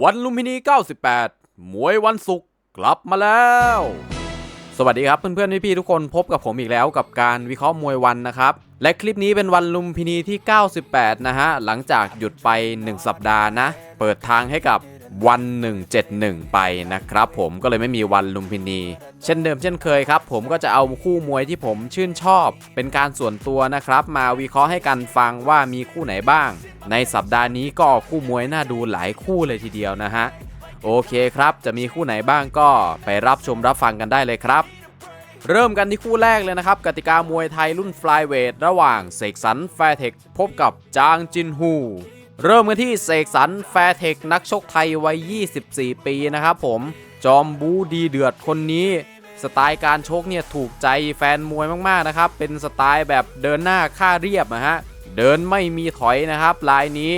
วันลุมพินี 98 มวยวันศุกร์กลับมาแล้ว สวัสดีครับเพื่อนๆพี่ๆทุกคนพบกับผมอีกแล้วกับการวิเคราะห์มวยวันนะครับ และคลิปนี้เป็นวันลุมพินีที่ 98 นะฮะ หลังจากหยุดไป 1 สัปดาห์นะ เปิดทางให้กับ วัน 171 ไปนะครับผมก็เลยไม่มีวันลุมพินี เช่นเดิมเช่นเคยครับ ผมก็จะเอาคู่มวยที่ผมชื่นชอบ เป็นการส่วนตัวนะครับ มาวิเคราะห์ให้กันฟังว่ามีคู่ไหนบ้าง ในสัปดาห์นี้ก็คู่มวยน่าดูหลายคู่เลยทีเดียวนะฮะโอเคครับ จะมีคู่ไหนบ้างก็ไปรับชมรับฟังกันได้เลยครับ เริ่มกันที่คู่แรกเลยนะครับ กติกามวยไทยรุ่นฟลายเวทระหว่างเสกสรรแฟร์เทคพบกับจางจินฮู เริ่มกันที่เสกสรรแฟร์เทคนักชกไทยวัย 24 ปีนะครับผม จอมบูดีเดือดคนนี้ สไตล์การชกเนี่ยถูกใจแฟนมวยมากๆนะครับ เป็นสไตล์แบบเดินหน้าค่าเรียบนะฮะ เดินไม่มีถอยนะครับลายนี้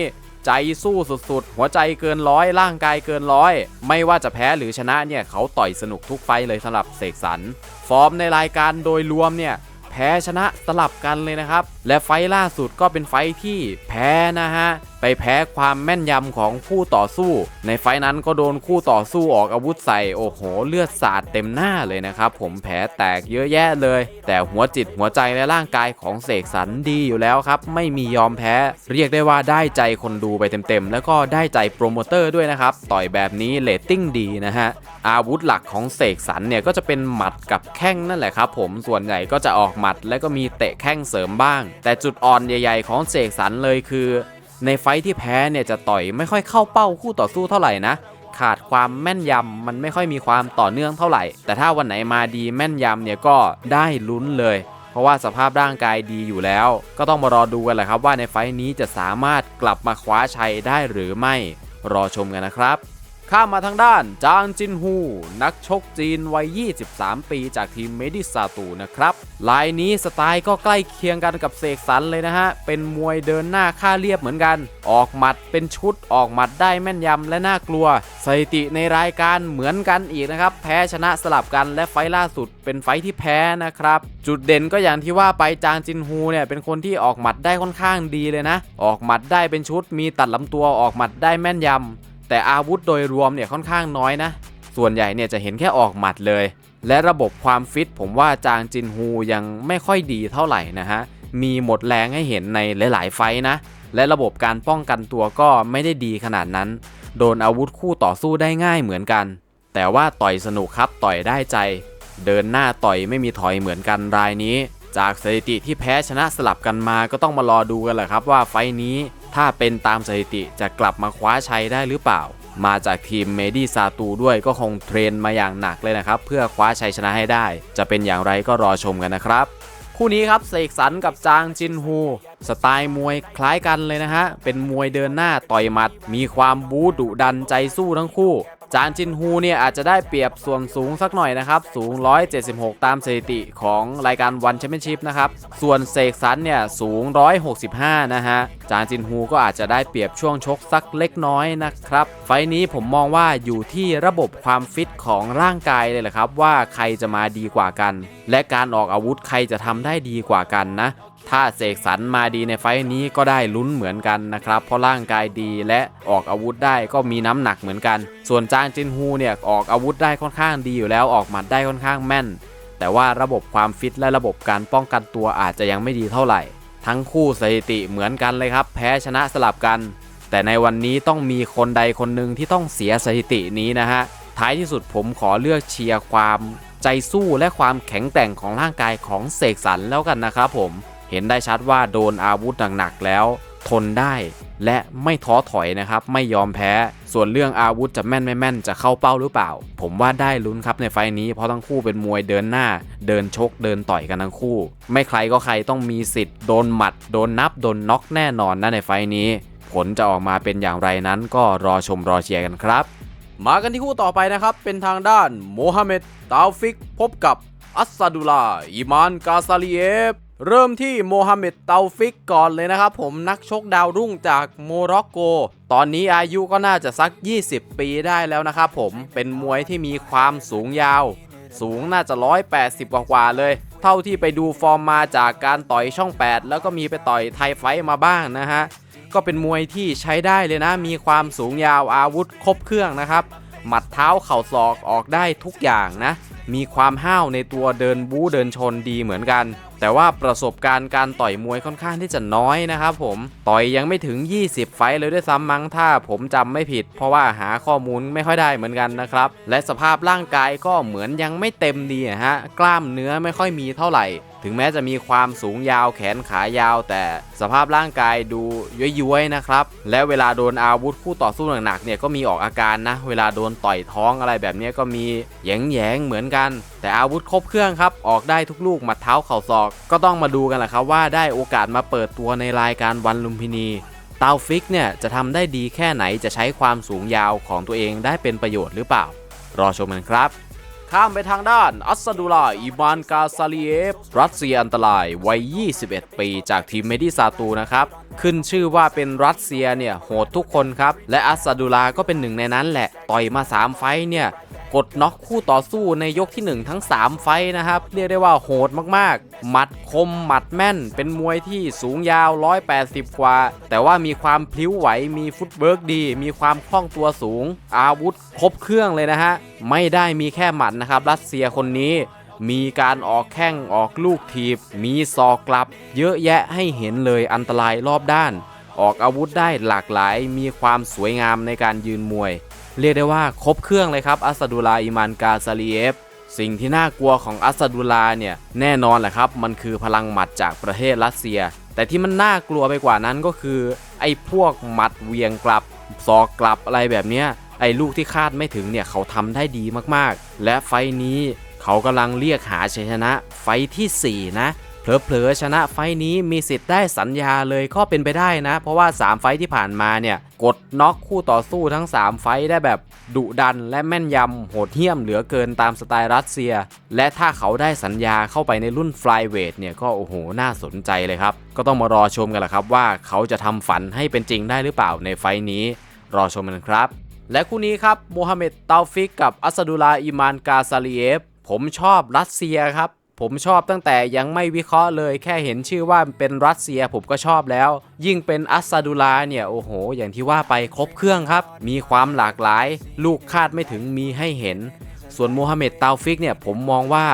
ใจสู้สุดๆ หัวใจเกินร้อยร่างกายเกินร้อย ไม่ว่าจะแพ้หรือชนะเนี่ยเขาต่อยสนุกทุกไฟเลยสำหรับเสกสรร ฟอร์มในรายการโดยรวมเนี่ยแพ้ชนะสลับกันเลยนะครับ และไฟล่าสุดก็เป็นไฟที่แพ้นะฮะ ไปแพ้ความแม่นยำของคู่ต่อสู้ ในไฟนั้นก็โดนคู่ต่อสู้ออกอาวุธใส่โอ้โหเลือดสาดเต็มหน้าเลยนะครับผมแผลแตกเยอะแยะเลย แต่หัวจิตหัวใจและร่างกายของเสกสรรดีอยู่แล้วครับ ไม่มียอมแพ้ เรียกได้ว่าได้ใจคนดูไปเต็มๆ แล้วก็ได้ใจโปรโมเตอร์ด้วยนะครับ ต่อยแบบนี้เรตติ้งดีนะฮะ อาวุธหลักของเสกสรรเนี่ยก็จะเป็นหมัดกับแข้งนั่นแหละครับผมส่วนใหญ่ก็จะออกหมัด และก็มีเตะแข้งเสริมบ้าง แต่จุดอ่อนใหญ่ ๆ ของเสกสรรเลยคือ ในไฟที่แพ้เนี่ยจะต่อยไม่ค่อยเข้าเป้าคู่ต่อสู้เท่าไหร่นะขาดความแม่นยำมันไม่ค่อยมีความต่อเนื่องเท่าไหร่ แต่ถ้าวันไหนมาดีแม่นยำเนี่ยก็ได้ลุ้นเลย เพราะว่าสภาพร่างกายดีอยู่แล้ว ก็ต้องมารอดูกันแหละครับว่าในไฟนี้จะสามารถกลับมาคว้าชัยได้หรือไม่ รอชมกันนะครับ ข้ามมาทางด้านจางจินฮู นักชกจีนวัย 23 ปีจากทีมเมดิซาตูนะครับลายนี้สไตล์ก็ใกล้เคียงกันกับเสกสรรเลยนะฮะ เป็นมวยเดินหน้าค่าเรียบเหมือนกัน ออกหมัดเป็นชุดออกหมัดได้แม่นยำและน่ากลัว สถิติในรายการเหมือนกันอีกนะครับ แพ้ชนะสลับกันและไฟล์ล่าสุดเป็นไฟที่แพ้นะครับ จุดเด่นก็อย่างที่ว่าไปจางจินฮูเนี่ยเป็นคนที่ออกหมัดได้ค่อนข้างดีเลยนะ ออกหมัดได้เป็นชุดมีตัดลำตัวออกหมัดได้แม่นยำ แต่อาวุธโดยรวมเนี่ยค่อนข้างน้อยนะ ส่วนใหญ่เนี่ยจะเห็นแค่ออกหมัดเลย และระบบความฟิตผมว่าจางจินฮูยังไม่ค่อยดีเท่าไหร่นะฮะ มีหมดแรงให้เห็นในหลาย ๆ ไฟนะ และระบบการป้องกันตัวก็ไม่ได้ดีขนาดนั้น โดนอาวุธคู่ต่อสู้ได้ง่ายเหมือนกัน แต่ว่าต่อยสนุกครับต่อยได้ใจ เดินหน้าต่อยไม่มีถอยเหมือนกันรายนี้ จากสถิติที่แพ้ชนะสลับกันมาก็ต้องมารอดูกันแหละครับว่าไฟนี้ ถ้าเป็นตามสถิติจะกลับมาคว้าชัยได้หรือเปล่า มาจากทีมเมดี้ซาตูด้วยก็คงเทรนมาอย่างหนักเลยนะครับ เพื่อคว้าชัยชนะให้ได้ จะเป็นอย่างไรก็รอชมกันนะครับ คู่นี้ครับเสกสรรกับจางจินฮู สไตล์มวยคล้ายกันเลยนะฮะ เป็นมวยเดินหน้าต่อยหมัด มีความบู๊ดุดันใจสู้ทั้งคู่ จางจินฮูเนี่ยอาจจะได้เปรียบส่วนสูงสักหน่อยนะครับ สูง 176 ตามสถิติของรายการวันแชมเปี้ยนชิพนะครับ ส่วนเสกสรรเนี่ยสูง 165 นะฮะ จางจินฮูก็อาจจะได้เปรียบช่วงชกสักเล็กน้อยนะครับ ไฟล์นี้ผมมองว่าอยู่ที่ระบบความฟิตของร่างกายเลยแหละครับ ว่าใครจะมาดีกว่ากัน และการออกอาวุธใครจะทำได้ดีกว่ากันนะ ถ้าเสกสรรมาดีในไฟนี้ก็ได้ลุ้นเหมือนกันนะครับ เพราะร่างกายดีและออกอาวุธได้ก็มีน้ำหนักเหมือนกัน ส่วนจางจินฮูเนี่ยออกอาวุธได้ค่อนข้างดีอยู่แล้วออกหมัดได้ค่อนข้างแม่น แต่ว่าระบบความฟิตและระบบการป้องกันตัวอาจจะยังไม่ดีเท่าไหร่ ทั้งคู่สถิติเหมือนกันเลยครับ แพ้ชนะสลับกัน แต่ในวันนี้ต้องมีคนใดคนหนึ่งที่ต้องเสียสถิตินี้นะฮะท้ายที่สุดผมขอเลือกเชียร์ความใจสู้และความแข็งแกร่งของร่างกายของเสกสรรแล้วกันนะครับผม เห็นได้ชัดว่าโดนอาวุธหนักๆแล้ว ทนได้และไม่ท้อถอยนะครับ ไม่ยอมแพ้ ส่วนเรื่องอาวุธจะแม่นไม่แม่นจะเข้าเป้าหรือเปล่า ผมว่าได้ลุ้นครับในไฟนี้เพราะทั้งคู่เป็นมวยเดินหน้า เดินชกเดินต่อยกันทั้งคู่ ไม่ใครก็ใครต้องมีสิทธิ์โดนหมัด โดนนับโดนน็อกแน่นอนนะในไฟนี้ ผลจะออกมาเป็นอย่างไรนั้น ก็รอชมรอเชียร์กันครับ มากันที่คู่ต่อไปนะครับ เป็นทางด้านโมฮัมเหม็ดตาฟิก พบกับอัสซาดุลาอิมานกาซาลีเอฟ เริ่มที่โมฮัมเหม็ดเตาฟิกก่อนเลยนะครับผมนักชกดาวรุ่งจากโมร็อกโก ตอนนี้อายุก็น่าจะสัก 20 ปีได้แล้วนะครับผมเป็นมวยที่มีความสูงยาว สูงน่าจะ 180กว่าเลย เท่าที่ไปดูฟอร์มมาจากการต่อยช่อง 8 แล้วก็มีไปต่อยไทยไฟมาบ้างนะฮะ ก็เป็นมวยที่ใช้ได้เลยนะ มีความสูงยาวอาวุธครบเครื่องนะครับ หมัดเท้าเข่าศอกออกได้ทุกอย่างนะ มีความห้าวในตัวเดินบู๊เดินชนดีเหมือนกัน แต่ว่าประสบการณ์การต่อยมวยค่อนข้างที่จะน้อยนะครับผมต่อยยังไม่ถึง 20 ไฟเลยด้วยซ้ำมั้งถ้าผมจำไม่ผิด เพราะว่าหาข้อมูลไม่ค่อยได้เหมือนกันนะครับ และสภาพร่างกายก็เหมือนยังไม่เต็มดีอะฮะกล้ามเนื้อไม่ค่อยมีเท่าไหร่ ถึงแม้จะมีความสูงยาวแขนขายาว แต่สภาพร่างกายดูย้วยๆนะครับ และเวลาโดนอาวุธคู่ต่อสู้หนักๆเนี่ยก็มีออกอาการนะ เวลาโดนต่อยท้องอะไรแบบนี้ก็มีแยงๆเหมือนกัน แต่อาวุธครบเครื่องครับ ออกได้ทุกลูกหมัดเท้าเข่าศอก ก็ต้องมาดูกันแหละครับว่าได้โอกาสมาเปิดตัวในรายการวันลุมพินีเตาฟิกเนี่ยจะทำได้ดีแค่ไหนจะใช้ความสูงยาวของตัวเองได้เป็นประโยชน์หรือเปล่า รอชมกันครับ ข้ามไปทางด้าน อัสซาดูลาอิมานกาซาลีเอฟ รัสเซียอันตรายวัย 21 ปีจากทีมเมดิซาตูนะครับ ขึ้นชื่อว่าเป็นรัสเซียเนี่ยโหดทุกคนครับ และอัสซาดูลาก็เป็นหนึ่งในนั้นแหละ ต่อยมา 3 ไฟท์เนี่ย กดน็อกคู่ต่อสู้ในยกที่ 1 ทั้ง 3 ไฟนะครับ เรียกได้ว่าโหดมากๆ หมัดคมหมัดแม่น เป็นมวยที่สูงยาว 180 กว่า แต่ว่ามีความพลิ้วไหวมีฟุตเวิร์กดี มีความคล่องตัวสูง อาวุธครบเครื่องเลยนะฮะ ไม่ได้มีแค่หมัดนะครับ รัสเซียคนนี้มีการออกแข้งออกลูกทีบ มีศอกกลับ เยอะแยะให้เห็นเลยอันตรายรอบด้าน ออกอาวุธได้หลากหลายมีความสวยงามในการยืนมวย เรียกได้ว่าครบเครื่องเลยครับอัสดุลาอิมานกาซาลีเอฟสิ่งที่น่ากลัวของอัสดุลาเนี่ยแน่นอนแหละครับ มันคือพลังหมัดจากประเทศรัสเซีย แต่ที่มันน่ากลัวไปกว่านั้นก็คือ ไอ้พวกหมัดเวียงกลับซอกกลับอะไรแบบเนี้ยไอ้ลูกที่คาดไม่ถึงเนี่ยเขาทำได้ดีมากๆ และไฟนี้เขากำลังเรียกหาชัยชนะไฟที่ 4 นะ เผลอๆชนะไฟท์นี้มีสิทธิ์ได้สัญญาเลยก็เป็นไปได้นะ เพราะว่า 3 ไฟที่ผ่านมาเนี่ยกดน็อกคู่ต่อสู้ทั้ง 3 ไฟได้แบบดุดันและแม่นยำโหดเหี้ยมเหลือเกินตามสไตล์รัสเซีย และถ้าเขาได้สัญญาเข้าไปในรุ่นฟลายเวทเนี่ยก็โอ้โหน่าสนใจเลยครับ ก็ต้องมารอชมกันละครับว่าเขาจะทำฝันให้เป็นจริงได้หรือเปล่าในไฟนี้ รอชมกันครับ และคู่นี้ครับโมฮัมเหม็ดเตาฟิกกับอัสดูลาอิมานกาซาลีเอฟผมชอบรัสเซียครับ ผมชอบตั้งแต่ยังไม่วิเคราะห์เลยแค่เห็นชื่อว่าเป็นรัสเซียผมก็ชอบแล้ว ยิ่งเป็นอัสซาดูลาเนี่ยโอ้โห อย่างที่ว่าไปครบเครื่องครับ มีความหลากหลาย ลูกคาดไม่ถึงมีให้เห็น ส่วนโมฮัมเหม็ดเตาฟิกเนี่ยผมมองว่า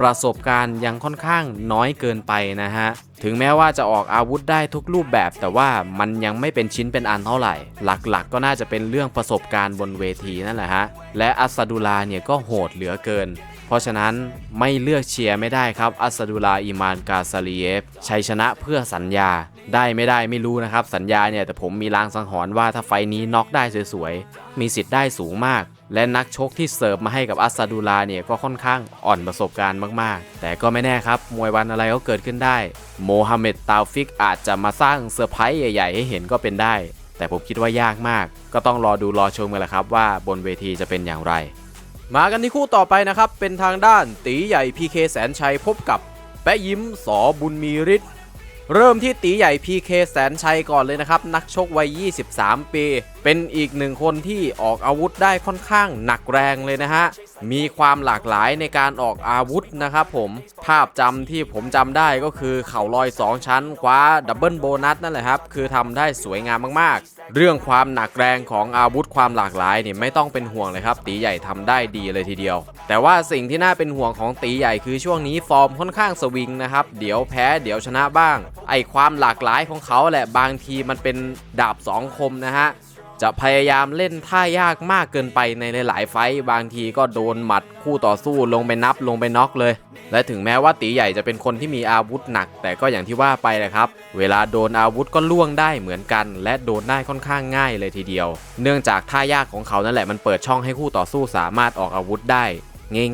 ประสบการณ์ยังค่อนข้างน้อยเกินไปนะฮะ ถึงแม้ว่าจะออกอาวุธได้ทุกรูปแบบ แต่ว่ามันยังไม่เป็นชิ้นเป็นอันเท่าไหร่ หลักๆก็น่าจะเป็นเรื่องประสบการณ์บนเวทีนั่นแหละฮะ และอัสซาดูลาเนี่ยก็โหดเหลือเกิน เพราะฉะนั้นไม่เลือกเชียร์ไม่ได้ครับอัสดูลาอิมานกาซาลีเอฟชัยชนะเพื่อสัญญาได้ไม่ได้ไม่รู้นะครับ สัญญาเนี่ยแต่ผมมีลางสังหรณ์ว่าถ้าไฟนี้น็อกได้สวยๆ มีสิทธิ์ได้สูงมาก และนักชกที่เสิร์ฟมาให้กับอัสซาดูลาเนี่ยก็ค่อนข้างอ่อนประสบการณ์มากๆ แต่ก็ไม่แน่ครับ มวยวันอะไรก็เกิดขึ้นได้ โมฮัมเหม็ดตาฟิกอาจจะมาสร้างเซอร์ไพรส์ใหญ่ ๆ ให้เห็นก็เป็นได้ แต่ผมคิดว่ายากมาก ก็ต้องรอดูรอชมกันแหละครับว่าบนเวทีจะเป็นอย่างไร มากันที่คู่ต่อไปนะครับ เป็นทางด้านตีใหญ่พีเคแสนชัยพบกับแปะยิ้มสอบุญมีฤทธิ์เริ่มที่ตีใหญ่พีเคแสนชัยก่อนเลยนะครับ นักชกวัย 23 ปี เป็นอีกหนึ่งคนที่ออกอาวุธได้ค่อนข้างหนักแรงเลยนะฮะ มีความหลากหลายในการออกอาวุธนะครับผมภาพจำที่ผมจำได้ก็คือเข่าลอย 2 ชั้น คว้าดับเบิลโบนัสนั่นแหละครับ คือทำได้สวยงามมากๆ เรื่องความหนักแรงของอาวุธความหลากหลายเนี่ยไม่ต้องเป็นห่วงเลยครับ ตีใหญ่ทำได้ดีเลยทีเดียว แต่ว่าสิ่งที่น่าเป็นห่วงของตีใหญ่คือช่วงนี้ฟอร์มค่อนข้างสวิงนะครับ เดี๋ยวแพ้เดี๋ยวชนะบ้าง ไอความหลากหลายของเขาแหละบางทีมันเป็นดาบสองคมนะฮะ จะพยายามเล่นท่ายากมากเกินไปในหลายๆไฟต์บางทีก็โดนหมัดคู่ต่อสู้ลงไปนับลงไปน็อกเลย และถึงแม้ว่าตีใหญ่จะเป็นคนที่มีอาวุธหนัก แต่ก็อย่างที่ว่าไปแหละครับ เวลาโดนอาวุธก็ล่วงได้เหมือนกัน และโดนได้ค่อนข้างง่ายเลยทีเดียว เนื่องจากท่ายากของเขานั่นแหละมันเปิดช่องให้คู่ต่อสู้สามารถออกอาวุธได้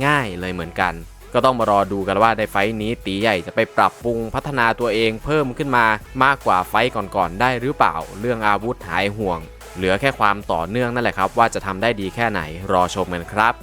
ง่ายๆ เลยเหมือนกัน ก็ต้องมารอดูกันว่าในไฟต์นี้ตีใหญ่จะไปปรับปรุงพัฒนาตัวเองเพิ่มขึ้นมามากกว่าไฟต์ก่อนๆได้หรือเปล่า เรื่องอาวุธหายห่วง เหลือแค่ความต่อเนื่องนั่นแหละครับ ว่าจะทำได้ดีแค่ไหนรอชมกันครับ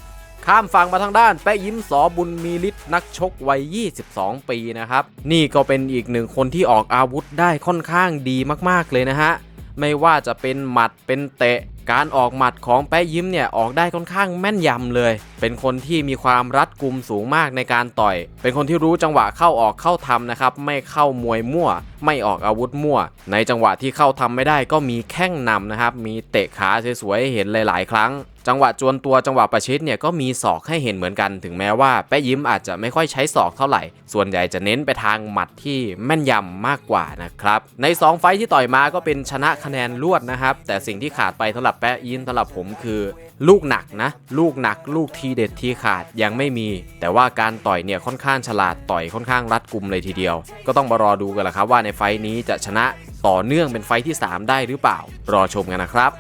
ข้ามฝั่งมาทางด้านแปะยิ้มสอบุญมีฤทธิ์นักชกวัย 22 ปีนะครับ นี่ก็เป็นอีกหนึ่งคนที่ออกอาวุธได้ค่อนข้างดีมากๆเลยนะฮะไม่ว่าจะเป็นหมัดเป็นเตะ การออกหมัดของแปะยิ้มเนี่ยออกได้ค่อนข้างแม่นยำเลย เป็นคนที่มีความรัดกุมสูงมากในการต่อย เป็นคนที่รู้จังหวะเข้าออกเข้าทำนะครับ ไม่เข้ามวยมั่ว ไม่ออกอาวุธมั่ว ในจังหวะที่เข้าทำไม่ได้ก็มีแข้งนำนะครับ มีเตะขาสวยๆเห็นหลาย ๆ ครั้งจังหวะจวนตัวจังหวะประชิดเนี่ยก็มีศอกให้เห็นเหมือนกันถึงแม้ว่าแปะยิ้มอาจจะไม่ค่อยใช้ศอกเท่าไหร่ ส่วนใหญ่จะเน้นไปทางหมัดที่แม่นยำมากกว่านะครับ ใน 2 ไฟที่ต่อยมาก็เป็นชนะคะแนนรวดนะครับ แต่สิ่งที่ขาดไปสำหรับแปะยิ้มสำหรับผมคือ ลูกหนักนะ ลูกหนัก ลูกทีเด็ดทีขาดยังไม่มี แต่ว่าการต่อยเนี่ยค่อนข้างฉลาดต่อยค่อนข้างรัดกุมเลยทีเดียว ก็ต้องมารอดูกันละครับว่าในไฟนี้จะชนะต่อเนื่องเป็นไฟท์ที่ 3 ได้หรือเปล่า รอชมกันนะครับ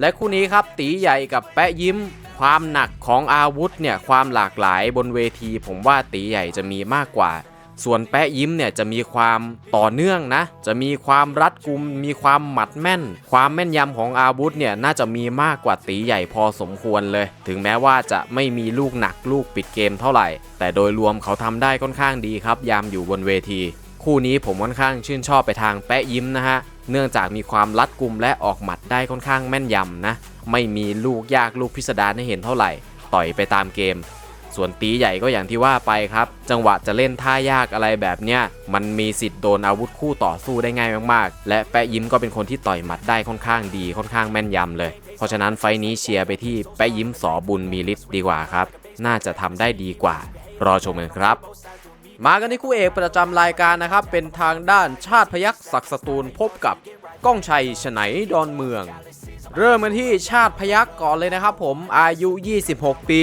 และคู่นี้ครับตีใหญ่กับแปะยิ้ม ความหนักของอาวุธเนี่ยความหลากหลายบนเวที ผมว่าตีใหญ่จะมีมากกว่า ส่วนแปะยิ้มเนี่ยจะมีความต่อเนื่องนะ จะมีความรัดกุม มีความหมัดแม่น ความแม่นยำของอาวุธเนี่ยน่าจะมีมากกว่าตีใหญ่พอสมควรเลย ถึงแม้ว่าจะไม่มีลูกหนักลูกปิดเกมเท่าไหร่ แต่โดยรวมเขาทำได้ค่อนข้างดีครับ ยามอยู่บนเวที คู่นี้ผมค่อนข้างชื่นชอบไปทางแปะยิ้มนะฮะ เนื่องจากมีความรัดกุมและออกหมัดได้ค่อนข้างแม่นยำนะ ไม่มีลูกยากลูกพิสดารให้เห็นเท่าไหร่ ต่อยไปตามเกม ส่วนตีใหญ่ก็อย่างที่ว่าไปครับ จังหวะจะเล่นท่ายากอะไรแบบเนี้ย มันมีสิทธิ์โดนอาวุธคู่ต่อสู้ได้ง่ายมากๆ และแปะยิ้มก็เป็นคนที่ต่อยหมัดได้ค่อนข้างดีค่อนข้างแม่นยำเลย เพราะฉะนั้นไฟนี้เชียร์ไปที่แปะยิ้มสอบุญมีฤทธิ์ดีกว่าครับ น่าจะทำได้ดีกว่า รอชมกันครับ มากันที่คู่เอกประจำรายการนะครับ เป็นทางด้านชาติพยักษ์ศักสตูลพบกับก้องชัยฉไนดอนเมือง เริ่มกันที่ชาติพยักษ์ก่อนเลยนะครับผมอายุ 26 ปี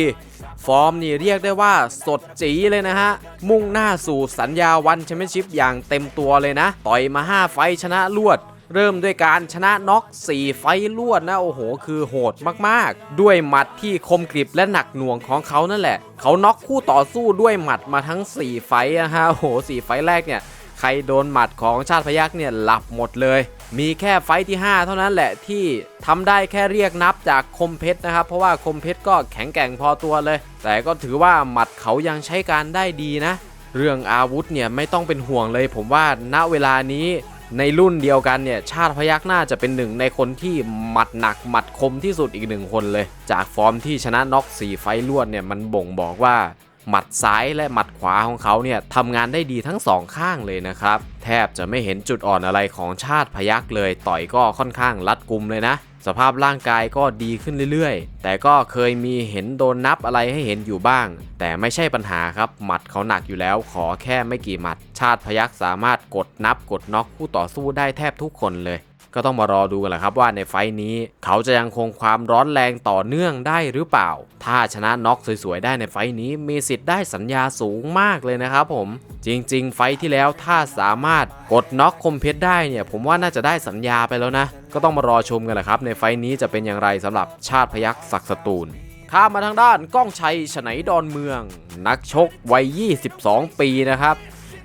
ฟอร์มนี่เรียกได้ว่าสดจีเลยนะฮะ มุ่งหน้าสู่สัญญาวันแชมเปี้ยนชิพอย่างเต็มตัวเลยนะ ต่อยมา 5 ไฟชนะรวด เริ่มด้วยการชนะน็อก4 ไฟท์รวดนะโอ้โห คือโหดมากๆ ด้วยหมัดที่คมกริบและหนักหน่วงของเขานั่นแหละ เขาน็อกคู่ต่อสู้ด้วยหมัดมาทั้ง 4 ไฟนะฮะโอ้โห4ไฟแรกเนี่ยใครโดนหมัดของชาติพยักษ์เนี่ยหลับหมดเลย มีแค่ไฟที่ 5 เท่านั้นแหละที่ทำได้แค่เรียกนับจากคมเพชรนะครับ เพราะว่าคมเพชรก็แข็งแกร่งพอตัวเลย แต่ก็ถือว่าหมัดเขายังใช้การได้ดีนะ เรื่องอาวุธเนี่ยไม่ต้องเป็นห่วงเลย ผมว่าณเวลานี้ ในรุ่นเดียวกันเนี่ยชาติพยักน่าจะเป็นหนึ่งในคนที่หมัดหนักหมัดคมที่สุดอีกหนึ่งคนเลย จากฟอร์มที่ชนะน็อก4ไฟล์รวดเนี่ยมันบ่งบอกว่าหมัดซ้ายและหมัดขวาของเขาเนี่ยทำงานได้ดีทั้งสองข้างเลยนะครับ แทบจะไม่เห็นจุดอ่อนอะไรของชาติพยักเลย ต่อยก็ค่อนข้างรัดกุมเลยนะ สภาพร่างกายก็ดีขึ้นเรื่อยๆ แต่ก็เคยมีเห็นโดนนับอะไรให้เห็นอยู่บ้าง แต่ไม่ใช่ปัญหาครับ หมัดเขาหนักอยู่แล้ว ขอแค่ไม่กี่หมัด ชาติพยักสามารถกดนับกดน็อกคู่ต่อสู้ได้แทบทุกคนเลย ก็ต้องมารอดูกันแหละครับว่าในไฟนี้ เขาจะยังคงความร้อนแรงต่อเนื่องได้หรือเปล่า ถ้าชนะน็อกสวยๆได้ในไฟนี้มีสิทธิ์ได้สัญญาสูงมากเลยนะครับผม จริง ๆ ไฟที่แล้วถ้าสามารถกดน็อกคมเพชรได้เนี่ยผมว่าน่าจะได้สัญญาไปแล้วนะ ก็ต้องมารอชมกันแหละครับ ในไฟนี้จะเป็นอย่างไรสำหรับชาติพยักษ์ศักดิ์สตูลข้ามมาทางด้านก้องชัยฉไนดอนเมือง นักชกวัย 22 ปีนะครับ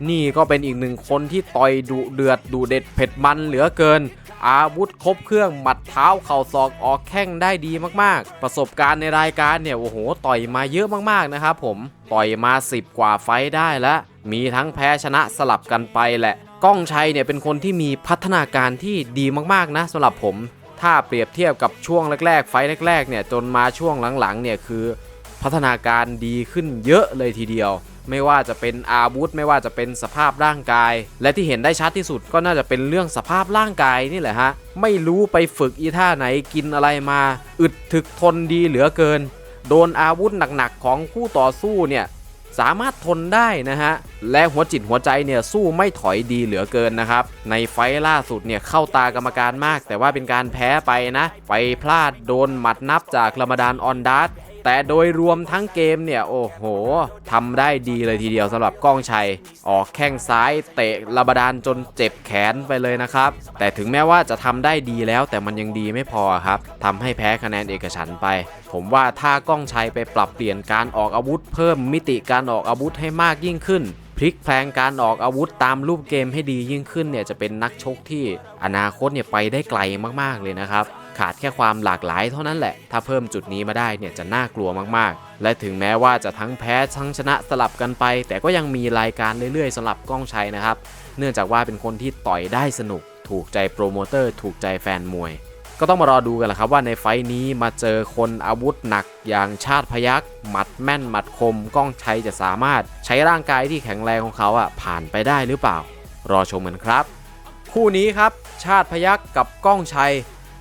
นี่ก็เป็นอีกหนึ่งคนที่ต่อยดุเดือดดุเด็ดเผ็ดมันเหลือเกิน อาวุธครบเครื่องหมัดเท้าเข่าศอกออกแข้งได้ดีมากๆ ประสบการณ์ในรายการเนี่ยโอ้โหต่อยมาเยอะมากๆนะครับผมต่อยมา 10 กว่าไฟได้แล้วมีทั้งแพ้ชนะสลับกันไปแหละก้องชัยเนี่ยเป็นคนที่มีพัฒนาการที่ดีมากๆนะสำหรับผม ถ้าเปรียบเทียบกับช่วงแรก ๆ ไฟแรกๆเนี่ยจนมาช่วงหลังๆเนี่ยคือ พัฒนาการดีขึ้นเยอะเลยทีเดียว ไม่ว่าจะเป็นอาวุธ ไม่ว่าจะเป็นสภาพร่างกาย และที่เห็นได้ชัดที่สุดก็น่าจะเป็นเรื่องสภาพร่างกายนี่แหละฮะ ไม่รู้ไปฝึกอีท่าไหนกินอะไรมา อึดถึกทนดีเหลือเกิน โดนอาวุธหนักๆของคู่ต่อสู้เนี่ยสามารถทนได้นะฮะ และหัวจิตหัวใจเนี่ยสู้ไม่ถอยดีเหลือเกินนะครับ ในไฟล่าสุดเนี่ยเข้าตากรรมการมาก แต่ว่าเป็นการแพ้ไปนะ ไปพลาดโดนหมัดนับจากรามดานออนดัส แต่โดยรวมทั้งเกมเนี่ย โอ้โหทำได้ดีเลยทีเดียวสำหรับก้องชัย ออกแข้งซ้ายเตะรามดานจนเจ็บแขนไปเลยนะครับ แต่ถึงแม้ว่าจะทำได้ดีแล้วแต่มันยังดีไม่พอครับทำให้แพ้คะแนนเอกฉันไป ผมว่าถ้าก้องชัยไปปรับเปลี่ยนการออกอาวุธ เพิ่มมิติการออกอาวุธให้มากยิ่งขึ้นพลิกแพลงการออกอาวุธตามรูปเกมให้ดียิ่งขึ้นเนี่ยจะเป็นนักชกที่อนาคตเนี่ยไปได้ไกลมากๆเลยนะครับ ขาดแค่ความหลากหลายเท่านั้นแหละ ถ้าเพิ่มจุดนี้มาได้เนี่ยจะน่ากลัวมากๆ และถึงแม้ว่าจะทั้งแพ้ทั้งชนะสลับกันไป แต่ก็ยังมีรายการเรื่อยๆสำหรับก้องชัยนะครับ เนื่องจากว่าเป็นคนที่ต่อยได้สนุก ถูกใจโปรโมเตอร์ถูกใจแฟนมวยก็ต้องมารอดูกันแหละครับว่าในไฟท์นี้มาเจอคนอาวุธหนักอย่างชาติพยักหมัดแม่นหมัดคมก้องชัยจะสามารถใช้ร่างกายที่แข็งแรงของเขาอะผ่านไปได้หรือเปล่า รอชมกันครับ คู่นี้ครับชาติพยักกับก้องชัย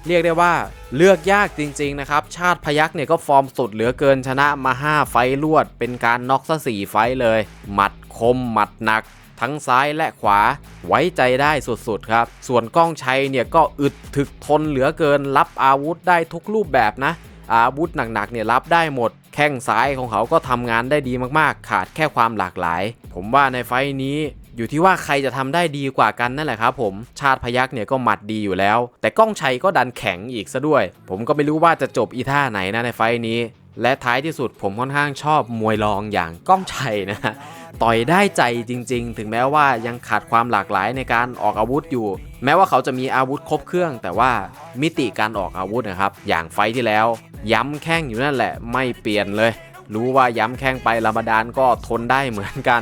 เรียกได้ว่าเลือกยากจริงๆนะครับ ชาติพยักเนี่ยก็ฟอร์มสุดเหลือเกินชนะมา 5 ไฟต์รวด เป็นการน็อกซะ4ไฟเลย หมัดคมหมัดหนัก ทั้งซ้ายและขวาไว้ใจได้สุดๆครับ ส่วนก้องชัยเนี่ยก็อึดถึกทนเหลือเกิน รับอาวุธได้ทุกรูปแบบนะ อาวุธหนักๆเนี่ยรับได้หมดแข้งซ้ายของเขาก็ทำงานได้ดีมากๆ ขาดแค่ความหลากหลาย ผมว่าในไฟนี้ อยู่ที่ว่าใครจะทำได้ดีกว่ากันนั่นแหละครับผมชาติพยักเนี่ยก็หมัดดีอยู่แล้ว แต่ก้องชัยก็ดันแข็งอีกซะด้วย ผมก็ไม่รู้ว่าจะจบอีท่าไหนนะในไฟนี้ และท้ายที่สุดผมค่อนข้างชอบมวยรองอย่างก้องชัยนะต่อยได้ใจจริง ๆ ถึงแม้ว่ายังขาดความหลากหลายในการออกอาวุธอยู่ แม้ว่าเขาจะมีอาวุธครบเครื่อง แต่ว่ามิติการออกอาวุธนะครับ อย่างไฟที่แล้ว ย้ำแข้งอยู่นั่นแหละไม่เปลี่ยนเลย รู้ว่าย้ำแข้งไปรามดานก็ทนได้เหมือนกัน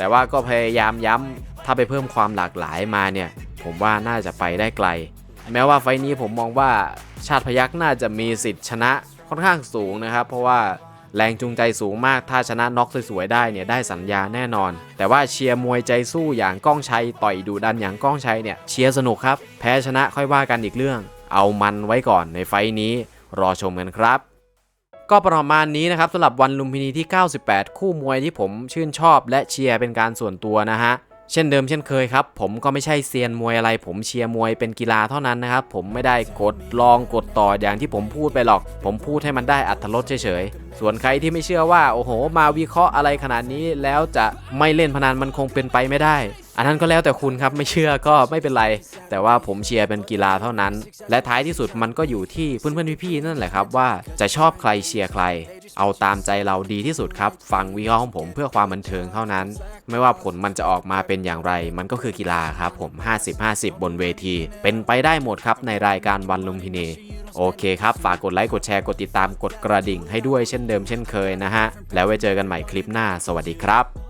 แต่ว่าก็พยายามย้ำถ้าไปเพิ่มความหลากหลายมาเนี่ย ผมว่าน่าจะไปได้ไกล แม้ว่าไฟนี้ผมมองว่าชาติพยักน่าจะมีสิทธิ์ชนะค่อนข้างสูงนะครับ เพราะว่าแรงจูงใจสูงมาก ถ้าชนะน็อกสวยๆได้เนี่ยได้สัญญาแน่นอน แต่ว่าเชียร์มวยใจสู้อย่างก้องชัยต่อยดูดันอย่างก้องชัยเนี่ยเชียร์สนุกครับ แพ้ชนะค่อยว่ากันอีกเรื่อง เอามันไว้ก่อนในไฟนี้ รอชมกันครับ ก็ประมาณนี้นะครับสำหรับวันลุมพินีที่ 98 คู่มวยที่ผมชื่นชอบและเชียร์เป็นการส่วนตัวนะฮะ เช่นเดิมเช่นเคยครับ ผมก็ไม่ใช่เซียนมวยอะไร ผมเชียร์มวยเป็นกีฬาเท่านั้นนะครับ ผมไม่ได้กดลองกดต่ออย่างที่ผมพูดไปหรอก ผมพูดให้มันได้อัธรสเฉยๆ ส่วนใครที่ไม่เชื่อว่าโอ้โห มาวิเคราะห์อะไรขนาดนี้แล้วจะไม่เล่นพนันมันคงเป็นไปไม่ได้ อันนั้นก็แล้วแต่คุณครับไม่เชื่อก็ไม่เป็นไร แต่ว่าผมเชียร์เป็นกีฬาเท่านั้น และท้ายที่สุดมันก็อยู่ที่เพื่อนๆพี่ๆนั่นแหละครับว่าจะชอบใครเชียร์ใคร เอาตามใจเราดีที่สุดครับ ฟังวิเคราะห์ของผมเพื่อความบันเทิงเท่านั้น ไม่ว่าผลมันจะออกมาเป็นอย่างไร มันก็คือกีฬาครับผม 50-50 บนเวที เป็นไปได้หมดครับในรายการวันลุมพินีโอเคครับ ฝากกดไลค์ กดแชร์ กดติดตาม กดกระดิ่งให้ด้วยเช่นเดิมเช่นเคยนะฮะ แล้วไว้เจอกันใหม่คลิปหน้า สวัสดีครับ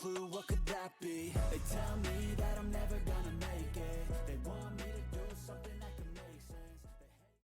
clue what could that be. They tell me that I'm